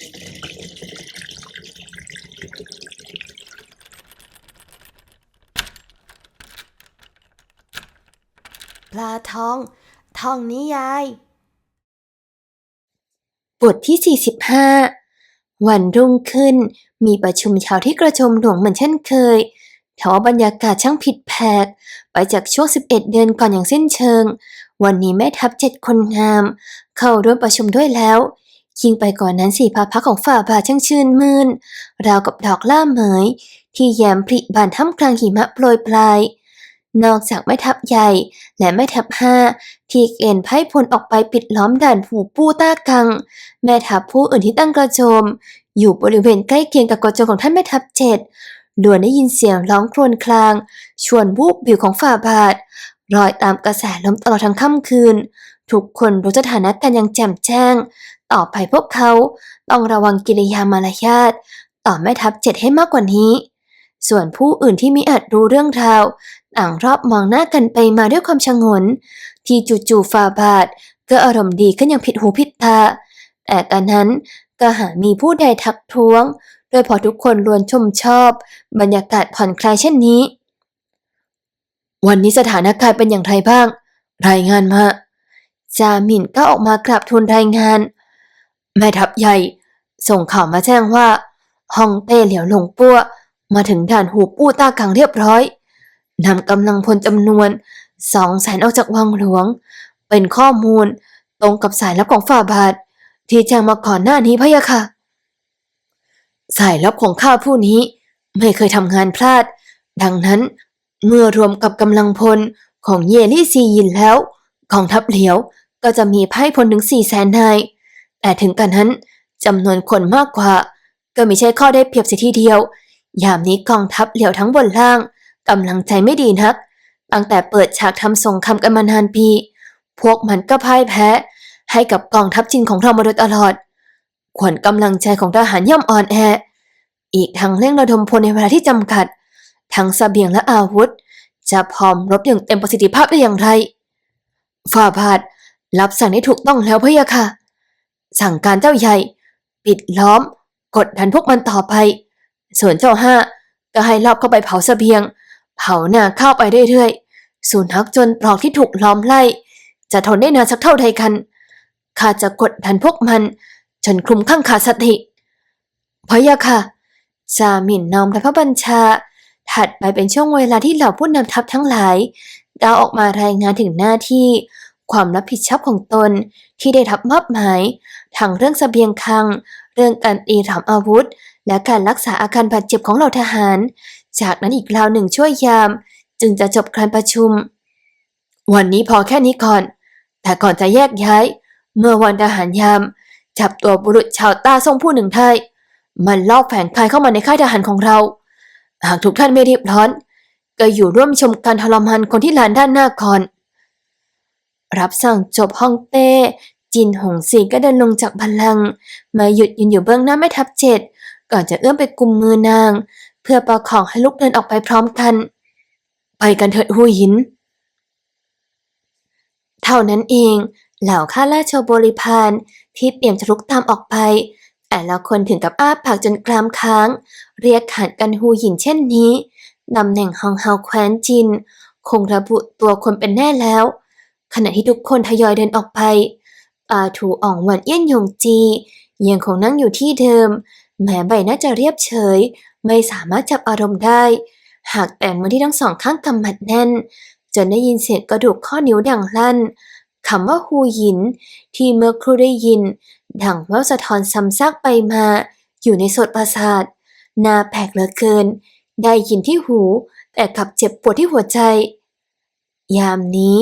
ปลาทอง ทองนิยาย บทที่ 45 วันรุ่งขึ้น มีประชุมเช้าที่กระชมหลวงเหมือนเช่นเคยแต่ว่าบรรยากาศช่างผิดแผก ไปจากช่วง 11 เดือนก่อนอย่างสิ้นเชิง วันนี้แม่ทัพเจ็ดคนงาม เข้าร่วมประชุมด้วยแล้ว ยิ่งไปก่อนนั้นสีพาพักของฝ่าบาทช่างชื่นมื่น ราวกับดอกล่าเหมย ที่แย้มผลิบานท่ามกลางหิมะโปรยปลาย นอกจากแม่ทัพใหญ่และแม่ทัพห้า ที่เกณฑ์ไพ่พลออกไปปิดล้อมด่านผูปู้ต้ากัง แม่ทัพผู้อื่นที่ตั้งกระโจม อยู่บริเวณใกล้เคียงกับกระโจมของท่านแม่ทัพเจ็ดล้วนได้ยินเสียงร้องครวญคราง ชวนวูบวิวของฝ่าบาทรอยตามกระแสลมตลอดทั้งค่ำคืน ทุกคนรู้สถานะกันอย่างแจ่มแจ้ง ต่อไปพวกเขาต้องระวังกิริยามารยาทต่อแม่ทัพเจ็ดให้มากกว่านี้ ส่วนผู้อื่นที่มิอาจรู้เรื่องราวต่างรอบมองหน้ากันไปมาด้วยความชงน ที่จู่ๆฝ่าบาทก็อารมณ์ดีขึ้นอย่างผิดหูผิดตาแต่ตอนนั้นก็หามีผู้ใดทักท้วง โดยพอทุกคนล้วนชมชอบ บรรยากาศผ่อนคลายเช่นนี้ วันนี้สถานการณ์เป็นอย่างไรบ้าง รายงานมาจามินก็ออกมากราบทูลรายงาน แม่ทัพใหญ่ ส่งข่าวมาแจ้งว่าฮองเต้เหลียวหลงปั้วมาถึงด่านหูปู้ต้ากังเรียบร้อยนำกำลังพลจำนวนสองแสนออกจากวังหลวง เป็นข้อมูลตรงกับสายลับของฝ่าบาท ที่แจ้งมาก่อนหน้านี้พะยะค่ะ สายลับของข้าผู้นี้ไม่เคยทำงานพลาด ดังนั้นเมื่อรวมกับกำลังพลของเยลี่ซียินแล้วกองทัพเหลียวก็จะมีไพ่พลถึงสี่แสนนาย แต่ถึงกันนั้นจำนวนคนมากกว่า ก็ไม่ใช่ข้อได้เปรียบเสียทีเดียว ยามนี้กองทัพเหลียวทั้งบนล่างกำลังใจไม่ดีนัก ตั้งแต่เปิดฉากทำสงครามกันมานานปี พวกมันก็พ่ายแพ้ ให้กับกองทัพจีนของเรามาโดยตลอด ขวัญกำลังใจของทหารย่อมอ่อนแอ อีกทั้งเร่งระดมพลในเวลาที่จำกัด ทั้งเสบียงและอาวุธ จะพร้อมรบอย่างเต็มประสิทธิภาพได้อย่างไรฝ่าบาทรับสั่งได้ถูกต้องแล้วพะยะค่ะ สั่งการเจ้าใหญ่ ปิดล้อม กดดันพวกมันต่อไป ส่วนเจ้าห้าก็ให้รอบเข้าไปเผาเสบียง เผาหน้าเข้าไปเรื่อยๆสูนักจนปลอกที่ถูกล้อมไล่ จะทนได้นานสักเท่าใดกันข้าจะกดดันพวกมัน จนคลุมข้างขาดสติพะยะค่ะจาหมิ่นน้อมรับพระบัญชา ถัดไปเป็นช่วงเวลาที่เหล่าผู้นำทัพทั้งหลายก้าวออกมารายงานถึงหน้าที่ ความรับผิดชอบของตนที่ได้รับมอบหมาย ทั้งเรื่องเสบียงคลัง เรื่องการตีถามอาวุธ และการรักษาอาการบาดเจ็บของเหล่าทหาร จากนั้นอีกราวหนึ่งช่วยยาม จึงจะจบการประชุม วันนี้พอแค่นี้ก่อน แต่ก่อนจะแยกย้าย เมื่อวันทหารยาม จับตัวบุรุษชาวตาทรงผู้หนึ่งได้มันลอบแฝงกายเข้ามาในค่ายทหารของเรา หากทุกท่านไม่รีบร้อน ก็อยู่ร่วมชมการทรมานคนที่ลานด้านหน้าก่อน รับสั่งจบห้องเต้ จินหงสีก็เดินลงจากบัลลังก์มาหยุดยืนอยู่เบื้องหน้าแม่ทัพเจ็ด ก่อนจะเอื้อมไปกุมมือนาง เพื่อประคองให้ลุกเดินออกไปพร้อมกัน ไปกันเถิดหูหิน เท่านั้นเองเหล่าข้าราชบริพารที่เตรียมจะลุกตามออกไป แต่ละคนถึงกับอ้าปากจนกรามค้าง เรียกขานกันหูหินเช่นนี้ตำแหน่งฮองเฮาแคว้นจิน คงระบุตัวคนเป็นแน่แล้ว ขณะที่ทุกคนทยอยเดินออกไป อาถูอ่องหวันเอี้ยนยงจียังคงนั่งอยู่ที่เดิม แม้ใบหน้าจะเรียบเฉย ไม่สามารถจับอารมณ์ได้ หากแต่มือที่ทั้งสองข้างกำมัดแน่น จนได้ยินเสียงกระดูกข้อนิ้วดังลั่นคำว่าฮูหยิน ที่เมื่อครู่ได้ยิน ดังแววสะท้อนซ้ำซากไปมา อยู่ในสดประสาทนาแปลกเหลือเกิน ได้ยินที่หูแต่กลับเจ็บปวดที่หัวใจ ยามนี้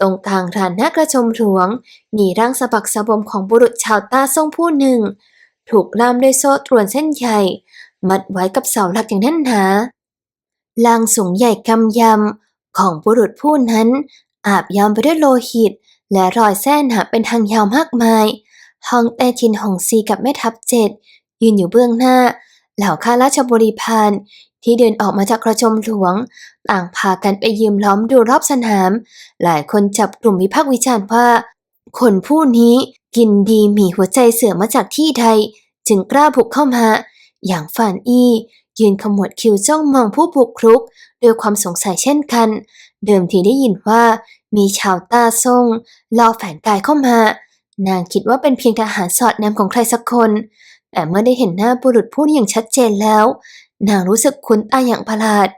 ตรงกลางลานหน้ากระชมหลวง มีร่างสะบักสะบมของบุรุษชาวตาซ่งผู้หนึ่ง ถูกล่ามด้วยโซ่ตรวนเส้นใหญ่ มัดไว้กับเสาหลักอย่างแน่นหนาลางสูงใหญ่กำยำของบุรุษผู้นั้น อาบยำไปด้วยโลหิต และรอยแส้นหนาเป็นทางยาวมากมาย ฮองแต่ชินหงซีกับแม่ทัพเจ็ดยืนอยู่เบื้องหน้า เหล่าข้าราชบริพาร ที่เดินออกมาจากกระชมหลวง ต่างพากันไปยืมล้อมดูรอบสนาม หลายคนจับกลุ่มวิพากษ์วิจารณ์ว่า คนผู้นี้กินดีมีหัวใจเสือมาจากที่ใดจึงกล้าบุกเข้ามา อย่างฟานอี้ยืนขมวดคิ้วจ้องมองผู้บุกครุกด้วยความสงสัยเช่นกัน เดิมทีได้ยินว่า มีชาวตาซ่งลอบแฝงกายเข้ามา นางคิดว่าเป็นเพียงทหารสอดแนมของใครสักคน แต่เมื่อได้เห็นหน้าบุรุษผู้นี้อย่างชัดเจนแล้ว นางรู้สึกคุ้นตาอย่างประหลาด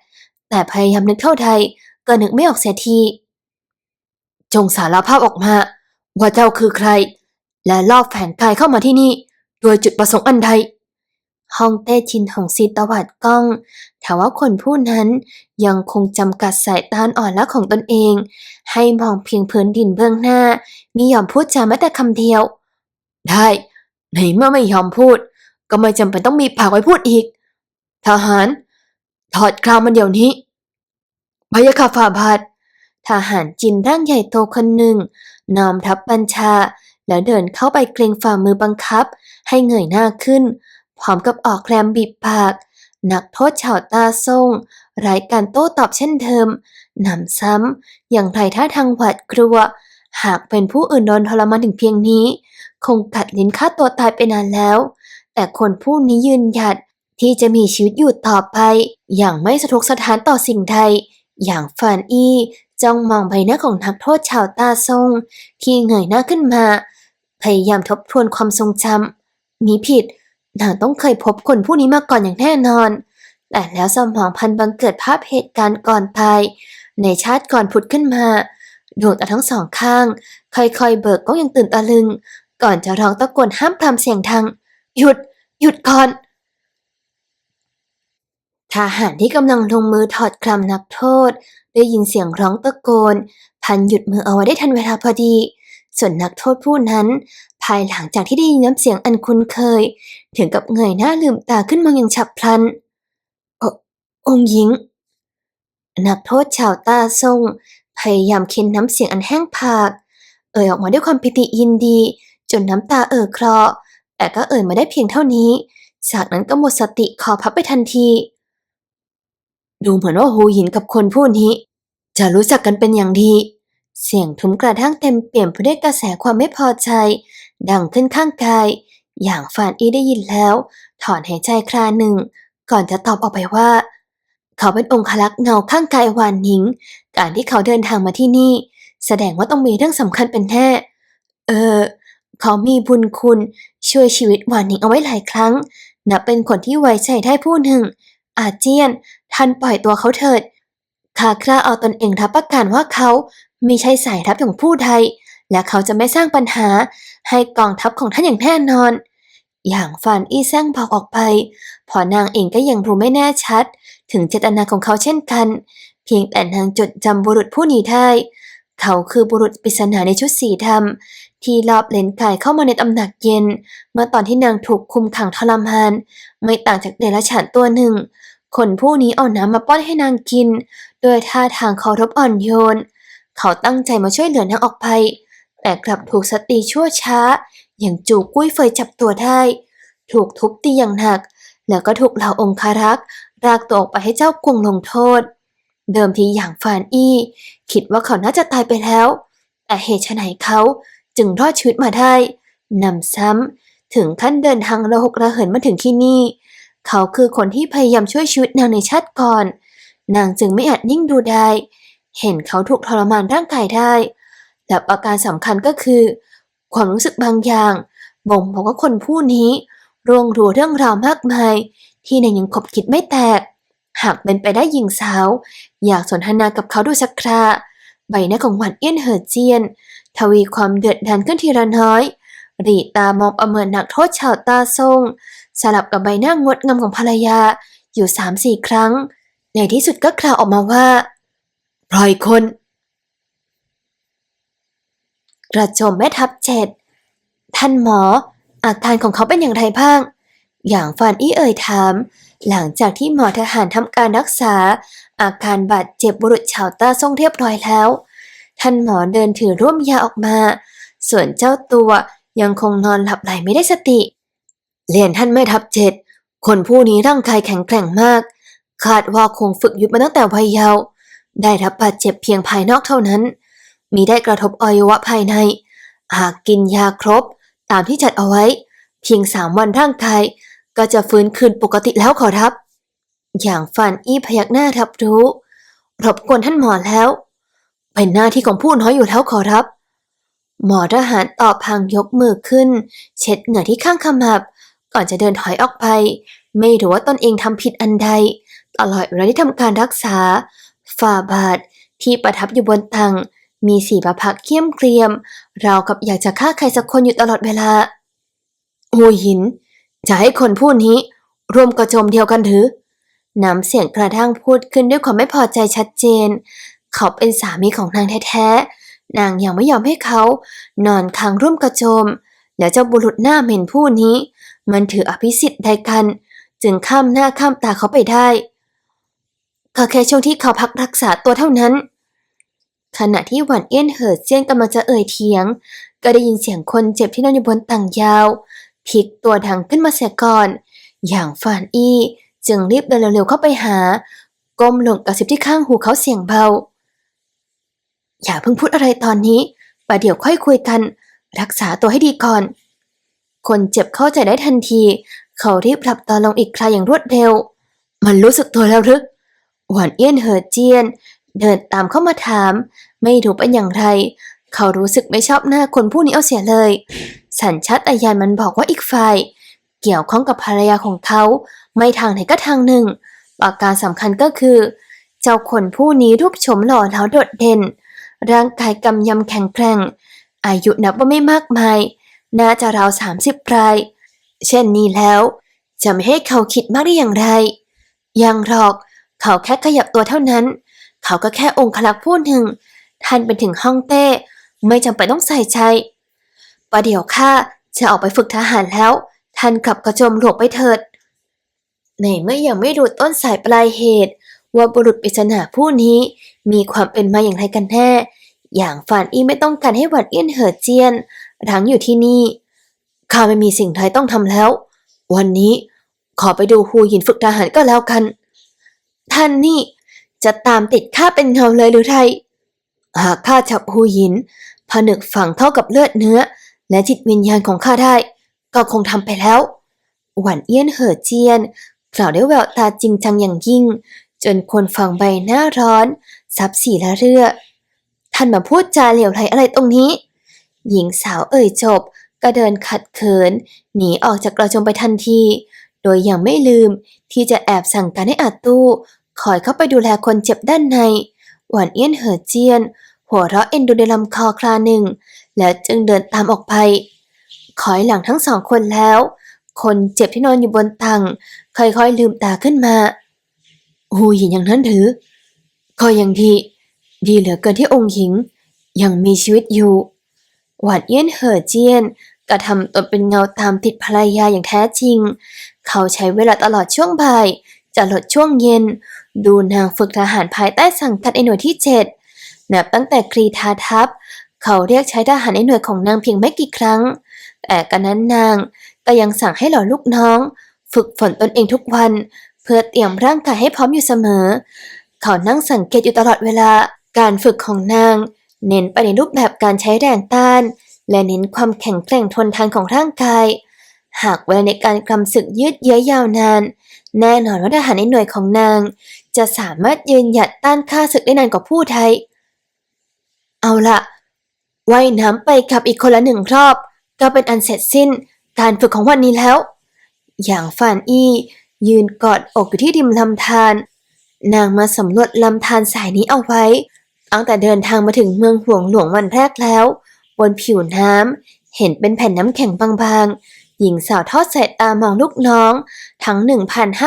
แต่พยายามนึกเท่าใดก็นึกไม่ออกเสียที จงสารภาพออกมา ว่าเจ้าคือใคร และลอบแฝงกายเข้ามาที่นี่ โดยจุดประสงค์อันใดห้องเต้ชินของซีตวัดกล้องแต่ว่าคนผู้นั้นยังคงจำกัดสายตาอ่อนละของตนเอง ให้มองเพียงพื้นดินเบื้องหน้ามิยอมพูดจาแม้แต่คำเดียว ได้ ในเมื่อไม่ยอมพูด ก็ไม่จำเป็นต้องมีปากไว้พูดอีก ทหาร ถอดคราวมันเดี๋ยวนี้พยาค่ะฝ่าบาททหารจินร่างใหญ่โตคนหนึ่งนอมทับบัญชา แล้วเดินเข้าไปเกรงฝ่ามือบังคับ ให้เงยหน้าขึ้น พร้อมกับออกแรมบีบปาก นักโทษชาวตาซ่งไร้การโต้ตอบเช่นเดิมหนำซ้ำอย่างไรท่าทางหวาดกลัว หากเป็นผู้อื่นโดนทรมานถึงเพียงนี้ คงกัดลิ้นฆ่าตัวตายไปนานแล้ว แต่คนผู้นี้ยืนหยัด ที่จะมีชีวิตอยู่ต่อไป อย่างไม่สะทกสะท้านต่อสิ่งใด อย่างฟานอี้จ้องมองใบหน้าของนักโทษชาวตาซ่งที่เงยหน้าขึ้นมา พยายามทบทวนความทรงจำมีผิดนางต้องเคยพบคนผู้นี้มาก่อนอย่างแน่นอน แต่แล้วสมองพันบังเกิดภาพเหตุการณ์ก่อนตายในชาติก่อนผุดขึ้นมาดวงตาทั้งสองข้าง ค่อยๆเบิกก็ยังตื่นตะลึง ก่อนจะร้องตะโกนห้ามพรำเสียงดัง หยุด หยุดก่อน ทหารที่กำลังลงมือถอดคลำนักโทษ ได้ยินเสียงร้องตะโกน พันหยุดมือเอาไว้ได้ทันเวลาพอดี ส่วนนักโทษผู้นั้น ภายหลังจากที่ได้ยินน้ำเสียงอันคุ้นเคย ถึงกับเงยหน้าลืมตาขึ้นมาอย่างฉับพลันโอองหญิง นักโทษชาวตาซ่งพยายามเค้นน้ำเสียงอันแห้งผาก เอ่ยออกมาด้วยความปิติยินดี จนน้ำตาเอ่อคลอแต่ก็เอ่ยมาได้เพียงเท่านี้ จากนั้นก็หมดสติคอพับไปทันที ดูเหมือนว่าหูหินกับคนผู้นี้ จะรู้จักกันเป็นอย่างดี เสียงทุ้มกระทั่งเต็มเปี่ยมไปด้วยกระแสความไม่พอใจ ดังขึ้นข้างกาย อย่างฟานอีได้ยินแล้ว ถอนหายใจคราหนึ่ง ก่อนจะตอบออกไปว่า เขาเป็นองคลักษ์เงาข้างกายหวานหนิง การที่เขาเดินทางมาที่นี่ แสดงว่าต้องมีเรื่องสำคัญเป็นแน่เออ เขามีบุญคุณช่วยชีวิตหวานหนิงเอาไว้หลายครั้งนับเป็นคนที่ไว้ใจได้ผู้หนึ่ง อาเจียน ท่านปล่อยตัวเขาเถิดข้าคร่าเอาตนเองรับประกันว่าเขาไม่ใช่สายทัพของผู้ใด และเขาจะไม่สร้างปัญหาให้กองทัพของท่านอย่างแน่นอน อย่างฟานอี้แซงบอกออกไป พอนางเองก็ยังรู้ไม่แน่ชัด ถึงเจตนาของเขาเช่นกัน เพียงแต่นางจดจำบุรุษผู้นี้ได้ เขาคือบุรุษปริศนาในชุดสีดำที่ลอบเลนกายเข้ามาในตำหนักเย็น เมื่อตอนที่นางถูกคุมขังทรมาน ไม่ต่างจากเดรัจฉานตัวหนึ่ง คนผู้นี้เอาน้ำมาป้อนให้นางกิน โดยท่าทางเคารพอ่อนโยน เขาตั้งใจมาช่วยเหลือนางออกไป แต่กลับถูกสตรีชั่วช้า อย่างจูกุ้ยเฟยจับตัวได้ ถูกทุบตีอย่างหนัก แล้วก็ถูกเหล่าองคารักษ์ลากตัวออกไปให้เจ้ากรุงลงโทษ เดิมทีอย่างฟานอี้ คิดว่าเขาน่าจะตายไปแล้ว แต่เหตุไฉนเขาจึงรอดชีวิตมาได้นำซ้ำถึงขั้นเดินทางระหกระเหินมาถึงที่นี่ เขาคือคนที่พยายามช่วยชีวิตนางในชาติก่อน นางจึงไม่อาจนิ่งดูได้ เห็นเขาถูกทรมานร่างกายได้และประการสำคัญก็คือ ความรู้สึกบางอย่าง บ่งบอกว่าคนผู้นี้ร่วงรู้เรื่องราวมากมาย ที่นางยังคบคิดไม่แตก หากเป็นไปได้หญิงสาว อยากสนทนากับเขาดูสักคราใบหน้าของหวานเอี้ยนเหอเจียน ทวีความเดือดดานขึ้นทีละน้อย รีตามองประเมินนักโทษชาวตาซง สลับกับใบหน้างดงามของภรรยาอยู่สามสี่ครั้ง ในที่สุดก็กล่าวออกมาว่าปล่อยคน กระโจมแม่ทัพเจ็ดท่านหมอ อาการของเขาเป็นอย่างไรบ้าง อย่างฟานอี้เอ่ยถาม หลังจากที่หมอทหารทำการรักษา อาการบาดเจ็บบุรุษชาวตาซ่งเรียบร้อยแล้ว ท่านหมอเดินถือร่วมยาออกมา ส่วนเจ้าตัวยังคงนอนหลับไหลไม่ได้สติ เรียนท่านแม่ทัพเจ็ด คนผู้นี้ร่างกายแข็งแกร่งมาก คาดว่าคงฝึกยุทธมาตั้งแต่วัยเยาว์ ได้รับบาดเจ็บเพียงภายนอกเท่านั้น มีได้กระทบอวัยวะภายใน หากกินยาครบ ตามที่จัดเอาไว้ เพียงสามวันร่างกาย ก็จะฟื้นคืนปกติแล้วขอรับ อย่างฟานอี้พยักหน้ารับรู้ รบกวนท่านหมอแล้ว เป็นหน้าที่ของผู้น้อยอยู่แล้วขอรับ หมอทหารตอบพลางยกมือขึ้น เช็ดเหงื่อที่ข้างขมับ ก่อนจะเดินถอยออกไป ไม่รู้ว่าตนเองทำผิดอันใด ตลอดเวลาที่ทำการรักษา ฝ่าบาทที่ประทับอยู่บนตังมีสีประพักเขี้ยมเกรียม ราวกับอยากจะฆ่าใครสักคนอยู่ตลอดเวลาหูหิน จะให้คนผู้นี้ร่วมกระโจมเดียวกันหรือน้ำเสียงกระด้างพูดขึ้นด้วยความไม่พอใจชัดเจน เขาเป็นสามีของนางแท้ๆ นางยังไม่ยอมให้เขา นอนค้างร่วมกระโจม แล้วเจ้าบุรุษหน้าเหม็นผู้นี้ มันถืออภิสิทธิ์ใดกัน จึงข้ามหน้าข้ามตาเขาไปได้ก็แค่ช่วงที่เขาพักรักษาตัวเท่านั้น ขณะที่หวันเอี้ยนเหอเจียนกำลังจะเอ่ยเถียง ก็ได้ยินเสียงคนเจ็บที่นอนอยู่บนต่างยาวพลิกตัวดังขึ้นมาเสียก่อน อย่างฟานอี้จึงรีบเดินเร็วๆเข้าไปหา ก้มลงกระซิบที่ข้างหูเขาเสียงเบา อย่าเพิ่งพูดอะไรตอนนี้ประเดี๋ยวค่อยคุยกัน รักษาตัวให้ดีก่อน คนเจ็บเข้าใจได้ทันที เขารีบหลับตาลงอีกคราอย่างรวดเร็ว มันรู้สึกตัวแล้วหรือหวานเอี้ยนเหอเจียน เดินตามเข้ามาถาม ไม่รู้เป็นอย่างไร เขารู้สึกไม่ชอบหน้าคนผู้นี้เอาเสียเลย สัญชาตญาณมันบอกว่าอีกฝ่าย เกี่ยวข้องกับภรรยาของเขา ไม่ทางไหนก็ทางหนึ่ง ประการสำคัญก็คือ เจ้าคนผู้นี้รูปโฉมหล่อแล้วโดดเด่น ร่างกายกำยำแข็งแกร่ง อายุนับว่าไม่มากมาย น่าจะราวสามสิบปลาย เช่นนี้แล้ว จะไม่ให้เขาคิดมากได้อย่างไร ยังหรอก เขาแค่ขยับตัวเท่านั้น เขาก็แค่องคลักษ์ผู้หนึ่ง ท่านเป็นถึงห้องเต้ ไม่จำเป็นต้องใส่ใจ ประเดี๋ยวข้าจะออกไปฝึกทหารแล้ว ท่านกลับกระโจมหลวงไปเถิด ในเมื่อยังไม่รู้ต้นสายปลายเหตุ ว่าบุรุษปริศนาผู้นี้มีความเป็นมาอย่างไรกันแน่ อย่างฟานอี้ไม่ต้องการให้หวัดเอี้ยนเหอเจียน รั้งอยู่ที่นี่ ข้าไม่มีสิ่งใดต้องทำแล้ว วันนี้ขอไปดูฮูหินฝึกทหารก็แล้วกัน ท่านนี่จะตามติดข้าเป็นเงาเลยหรือไรหากข้าจับฮูหินผนึกฝังเท่ากับเลือดเนื้อ และจิตวิญญาณของข้าได้ ก็คงทำไปแล้ว หวันเอี้ยนเหอเจียน กล่าวด้วยแววตาจริงจังอย่างยิ่ง จนคนฟังใบหน้าร้อน ซับสีละเรือ ท่านมาพูดจาเหลวไหลอะไรตรงนี้ หญิงสาวเอ่ยจบ ก็เดินขัดเขิน หนีออกจากกระโจมไปทันที โดยยังไม่ลืมที่จะแอบสั่งการให้อาตู้คอยเข้าไปดูแลคนเจ็บด้านใน หวานเอี้ยนเหอเจียน หัวเราะเอ็นดูในลำคอคราหนึ่ง แล้วจึงเดินตามออกไป คอยหลังทั้งสองคนแล้ว คนเจ็บที่นอนอยู่บนตังค่อยๆลืมตาขึ้นมาหูหญิงอย่างนั้นหรือก็ยังดี ดีเหลือเกินที่องค์หญิง ยังมีชีวิตอยู่ หวานเอี้ยนเหอเจียนกระทำตนเป็นเงาตามติดภรรยาอย่างแท้จริง เขาใช้เวลาตลอดช่วงบ่ายจะลดช่วงเย็น ดูนางฝึกทหารภายใต้สังกัดไอหน่วยที่เจ็ดนับตั้งแต่กรีธาทัพ เขาเรียกใช้ทหารในหน่วยของนางเพียงไม่กี่ครั้ง แต่กันนั้นนางก็ยังสั่งให้หล่าลูกน้อง ฝึกฝนตนเองทุกวัน เพื่อเตรียมร่างกายให้พร้อมอยู่เสมอ เขานั่งสังเกตอยู่ตลอดเวลาการฝึกของนาง เน้นไปในรูปแบบการใช้แรงต้าน และเน้นความแข็งแกร่งทนทานของร่างกาย หากเวลาในการกำศึกยืดเยื้อยาวนาน แน่นอนว่าทหารในหน่วยของนาง จะสามารถยืนหยัดต้านข้าศึกได้นานกว่าผู้ไทย เอาละว่ายน้ำไปขับอีกคนละหนึ่งรอบ ก็เป็นอันเสร็จสิ้นการฝึกของวันนี้แล้ว อย่างฟานอี้ยืนกอดอกอยู่ที่ริมลำธารนางมาสำรวจลำธารสายนี้เอาไว้ ตั้งแต่เดินทางมาถึงเมืองหลวงหลวงวันแรกแล้ว บนผิวน้ำเห็นเป็นแผ่นน้ำแข็งบางๆ หญิงสาวทอดสายตามองลูกน้อง ทั้ง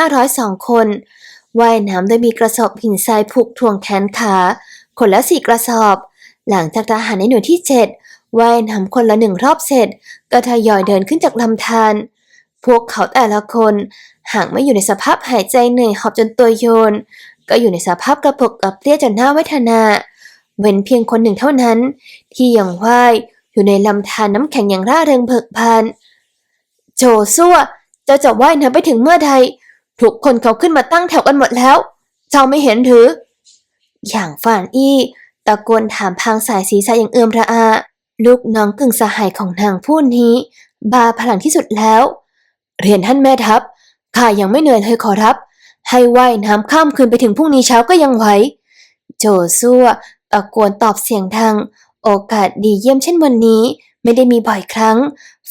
1,502 คนว่ายน้ำโดยมีกระสอบหินทรายผูกทวงแขนขาคนละสี่กระสอบ หลังจากทหารในหน่วยที่เจ็ดว่ายน้ำคนละหนึ่งรอบเสร็จ ก็ทยอยเดินขึ้นจากลำธารพวกเขาแต่ละคนหากไม่อยู่ในสภาพหายใจเหนื่อยหอบจนตัวโยน ก็อยู่ในสภาพกระปกกระเปรี้ยจนหน้าเวทนา เว้นเพียงคนหนึ่งเท่านั้น ที่ยังว่ายอยู่ในลำธารน้ำแข็งอย่างร่าเริงเบิกบาน โจซัวเจ้าจะว่ายน้ำไปถึงเมื่อใดทุกคนเขาขึ้นมาตั้งแถวกันหมดแล้ว เจ้าไม่เห็นหรือ อย่างฟานอี้ตะโกนถามพางสายศีรษะอย่างเอื้อมระอา ลูกน้องกึ่งสหายของนางผู้นี้ บาพลังที่สุดแล้ว เรียนท่านแม่ทัพข้ายังไม่เหนื่อยเลยขอรับ ให้ว่ายน้ำข้ามคืนไปถึงพรุ่งนี้เช้าก็ยังไหวโจซัว ตะโกนตอบเสียงดัง โอกาสดีเยี่ยมเช่นวันนี้ ไม่ได้มีบ่อยครั้ง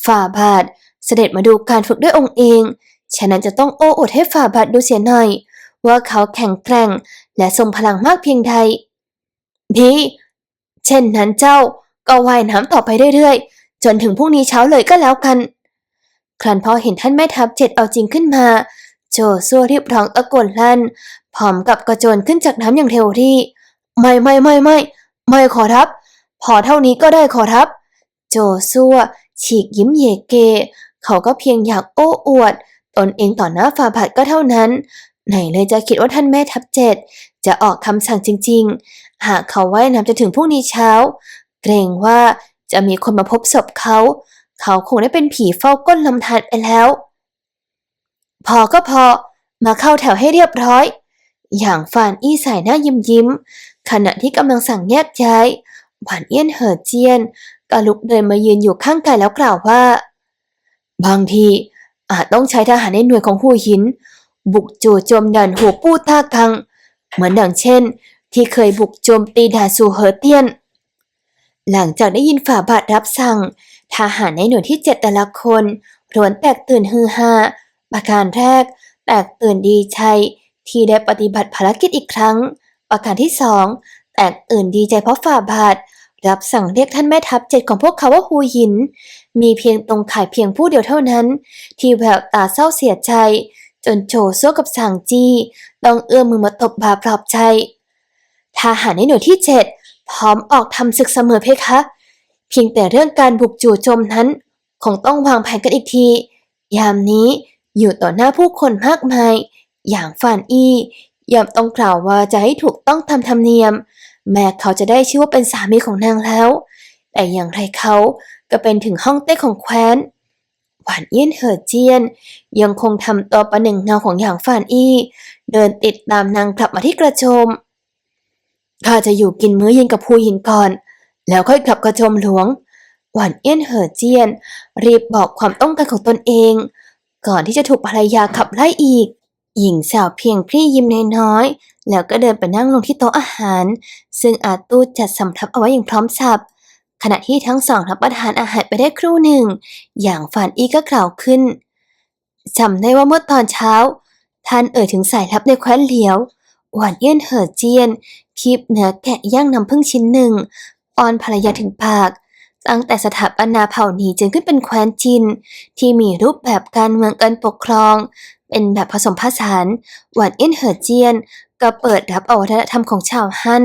ฝ่าบาท เสด็จมาดูการฝึกด้วยองค์เอง ฉะนั้นจะต้องโอ้อดให้ฝ่าบาทดูเสียหน่อย ว่าเขาแข็งแกร่ง และทรงพลังมากเพียงใดดีเช่นนั้นเจ้าก็ว่ายน้ำต่อไปเรื่อยๆ จนถึงพรุ่งนี้เช้าเลยก็แล้วกัน ครั้นพอเห็นท่านแม่ทัพเจ็ดเอาจริงขึ้นมา โจซัวรีบร้องตะโกนลั่น พร้อมกับกระโจนขึ้นจากน้ำอย่างเร็วที่ ไม่ไม่ไม่ไม่ไม่ขอรับ พอเท่านี้ก็ได้ขอรับ โจซัวฉีกยิ้มเยเก เขาก็เพียงอยากโอ้อวด ตนเองต่อหน้าฝ่าบาทก็เท่านั้น ไหนเลยจะคิดว่าท่านแม่ทัพเจ็ดจะออกคำสั่งจริง ๆ หากเขาว่ายน้ำจะถึงพรุ่งนี้เช้า เกรงว่าจะมีคนมาพบศพเขา เขาคงได้เป็นผีเฝ้าก้นลำธารไปแล้ว พอก็พอมาเข้าแถวให้เรียบร้อย อย่างฟานอี้สายหน้ายิ้มยิ้ม ขณะที่กำลังสั่งแยกย้าย หวานเอี้ยนเหอเจียนก็ลุกเดินมายืนอยู่ข้างกายแล้วกล่าวว่า บางทีอาจต้องใช้ทหารในหน่วยของหูหิน บุกจู่โจมด่านหัวปู้ท่ากัง เหมือนดังเช่น ที่เคยบุกโจมตีด่านซูเหอเตียน หลังจากได้ยินฝ่าบาทรับสั่ง ทหารในหน่วยที่เจ็ดแต่ละคนล้วนแตกตื่นฮือฮาประการแรกแตกตื่นดีใจที่ได้ปฏิบัติภารกิจอีกครั้ง ประการที่สองแตกตื่นดีใจเพราะฝ่าบาท รับสั่งเรียกท่านแม่ทัพเจ็ดของพวกเขาว่าฮูหิน มีเพียงตรงข่ายเพียงผู้เดียวเท่านั้น ที่แววตาเศร้าเสียใจ จนโจโซ่กับสางจี้ต้องเอื้อมมือมาตบบาปลอบใจทหารในหน่วยที่เจ็ดพร้อมออกทำศึกเสมอเพคะ เพียงแต่เรื่องการบุกจู่โจมนั้น คงต้องวางแผนกันอีกที ยามนี้อยู่ต่อหน้าผู้คนมากมาย อย่างฟานอี้ ย่อมต้องกล่าวว่าจะให้ถูกต้องตามธรรมเนียม แม้เขาจะได้ชื่อว่าเป็นสามีของนางแล้ว แต่อย่างไรเขาก็เป็นถึงห้องเต้ของแคว้น หวานเอี้ยนเหอเจียน ยังคงทำตัวประหนึ่งเงาของหยางฟานอี้ เดินติดตามนางกลับมาที่กระโจมข้าจะอยู่กินมื้อเย็นกับภูหินก่อน แล้วค่อยกลับกระโจมหลวง หวานเอี้ยนเหอเจียน รีบบอกความต้องการของตนเอง ก่อนที่จะถูกภรรยาขับไล่อีก หญิงสาวเพียงพรี่ยิ้มน้อยๆ แล้วก็เดินไปนั่งลงที่โต๊ะอาหาร ซึ่งอาตู้จัดสำทับเอาไว้อย่างพร้อมสับ ขณะที่ทั้งสองรับประทานอาหารไปได้ครู่หนึ่ง อย่างฟานอีก็กล่าวขึ้นจำได้ว่าเมื่อตอนเช้า ท่านเอ่ยถึงสายลับในแคว้นเหลียว หวานเอี้ยนเหอเจียนคีบเนื้อแกะย่างน้ำผึ้งชิ้นหนึ่งป้อนภรรยาถึงปาก ตั้งแต่สถาปนาเผ่าหนีจึงขึ้นเป็นแคว้นจิน ที่มีรูปแบบการเมืองการปกครอง เป็นแบบผสมผสานหวานเอี้ยนเหอเจียนก็เปิดรับเอาวัฒนธรรมของชาวฮั่น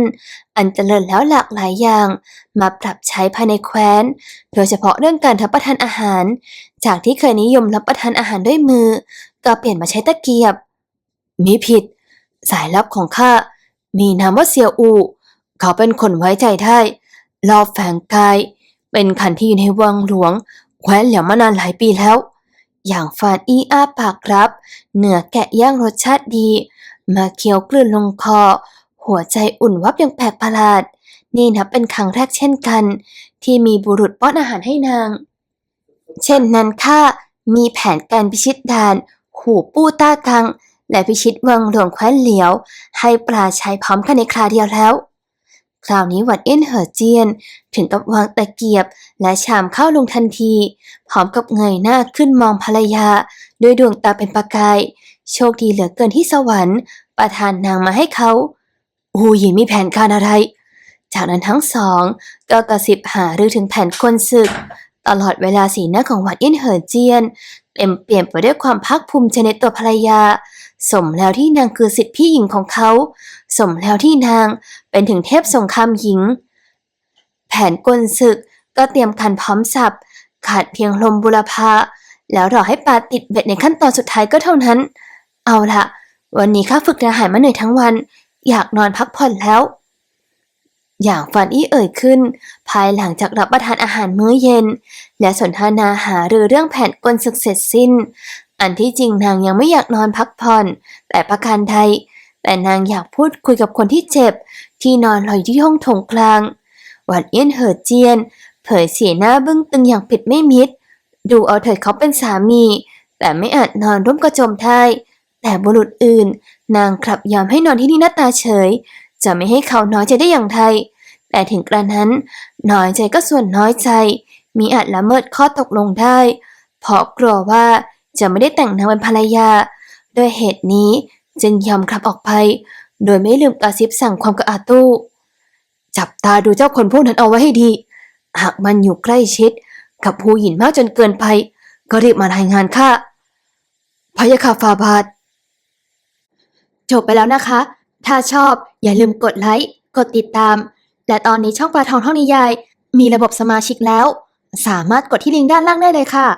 อันเจริญแล้วหลากหลายอย่าง มาปรับใช้ภายในแคว้น โดยเฉพาะเรื่องการรับประทานอาหาร จากที่เคยนิยมรับประทานอาหารด้วยมือ ก็เปลี่ยนมาใช้ตะเกียบมีผิด สายลับของข้า มีนามว่าเซียวอู เขาเป็นคนไว้ใจได้รอบแฝงกาย เป็นขันที่อยู่ในวังหลวง แคว้นเหลียวมานานหลายปีแล้ว อย่างฟานอี้อ้าปากรับ เนื้อแกะย่างรสชาติดี มาเคี้ยวกลืนลงคอ หัวใจอุ่นวับอย่างแปลกประหลาด นี่นับเป็นครั้งแรกเช่นกัน ที่มีบุรุษป้อนอาหารให้นาง เช่นนั้นข้ามีแผนการพิชิตด่าน หูปู้ต้ากัง และพิชิตวังหลวงแคว้นเหลียว ให้ปราชัยพร้อมกันในคราเดียวแล้ว คราวนี้หวัดเอี้ยนเหอเจียน ถึงกับวางตะเกียบและชามข้าวลงทันที พร้อมกับเงยหน้าขึ้นมองภรรยา ด้วยดวงตาเป็นประกาย โชคดีเหลือเกินที่สวรรค์ ประทานนางมาให้เขาหูหยินมีแผนการอะไร จากนั้นทั้งสองก็กระซิบหารือถึงแผนคนศึก ตลอดเวลาสีหน้าของหวัดเอี้ยนเหอเจียนเต็มเปี่ยมไปด้วยความภาคภูมิใจในตัวภรรยา สมแล้วที่นางคือสิทธิพี่หญิงของเขา สมแล้วที่นางเป็นถึงเทพสงครามหญิง แผนกลศึกก็เตรียมคันพร้อมสับ ขาดเพียงลมบุรพาแล้วรอให้ปลาติดเบ็ดในขั้นตอนสุดท้ายก็เท่านั้น เอาละวันนี้ข้าฝึกทหารมาเหนื่อยทั้งวัน อยากนอนพักผ่อนแล้ว อย่างฟานอี้เอ่ยขึ้น ภายหลังจากรับประทานอาหารมื้อเย็น และสนทนาหารือเรื่องแผนกลศึกเสร็จสิ้น อันที่จริงนางยังไม่อยากนอนพักผ่อน แต่ประการใด แต่นางอยากพูดคุยกับคนที่เจ็บ ที่นอนรอยที่ห้องโถงกลาง หวานเอี้ยนเหอเจียน เผยสีหน้าบึ้งตึงอย่างผิดไม่มิตรดูเอาเถิดเขาเป็นสามี แต่ไม่อาจนอนร่วมกระโจมได้แต่บุรุษอื่น นางกลับยอมให้นอนที่นี่หน้าตาเฉย จะไม่ให้เขาน้อยใจได้อย่างไรแต่ถึงกระนั้น น้อยใจก็ส่วนน้อยใจ มีอาจละเมิดข้อตกลงได้ เพราะกลัวว่าจะไม่ได้แต่งนางเป็นภรรยาโดยเหตุนี้ จึงยอมกลับออกไป โดยไม่ลืมกระซิบสั่งความกับอาตู้ จับตาดูเจ้าคนพวกนั้นเอาไว้ให้ดี หากมันอยู่ใกล้ชิด กับผู้หญิงมากจนเกินไป ก็รีบมารายงานข้าพยะค่ะฟาบาทจบไปแล้วนะคะ ถ้าชอบอย่าลืมกดไลค์ กดติดตาม และตอนนี้ช่องปลาทองท่องนิยาย มีระบบสมาชิกแล้ว สามารถกดที่ลิงก์ด้านล่างได้เลยค่ะ